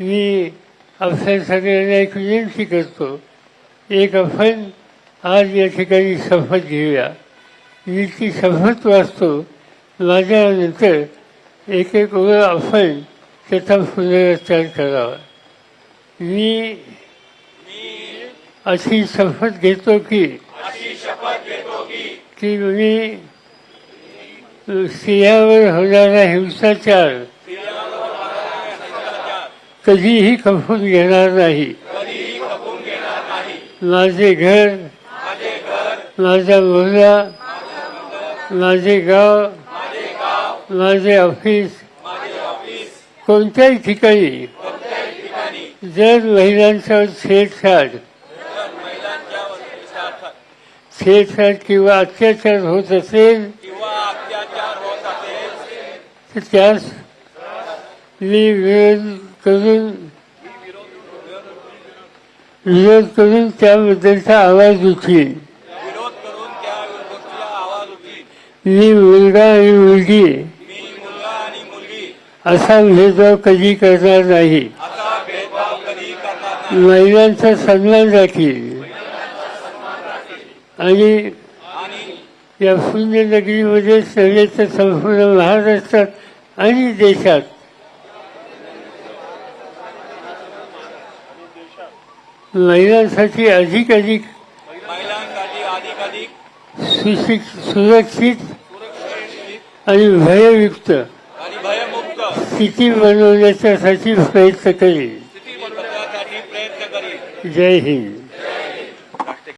मी आपल्या सगळ्यांना एक विनंती करतो. एक आपण आज या ठिकाणी शपथ घेऊया. मी ती शपथ वाचतो. माझ्यानंतर एक एक ओळ आपण त्याचा पुनरुच्चार करावा. मी अशी शपथ घेतो की की मी स्त्रियावर होणारा हिंसाचार कधीही खपून घेणार नाही. माझे घर माझा मुलगा माझे गाव माझे ऑफिस कोणत्याही ठिकाणी. जर महिलांचा छेडछाड छेडछाड किंवा अत्याचार होत असेल किंवा अत्याचार होत असेल तर त्यास मी विरोध करून विरोध करून त्याबद्दलचा आवाज त्या उठवी मी मुलगा आणि मुलगी. असा भेदभाव कधी करणार नाही. महिलांचा सन्मान राखील आणि या पुण्यनगरीमध्ये तर संपूर्ण महाराष्ट्रात आणि देशात महिलांसाठी अधिक अधिक सुरक्षित आणि भययुक्त स्थिती बनवण्याच्यासाठी प्रयत्न करील जय हिंद.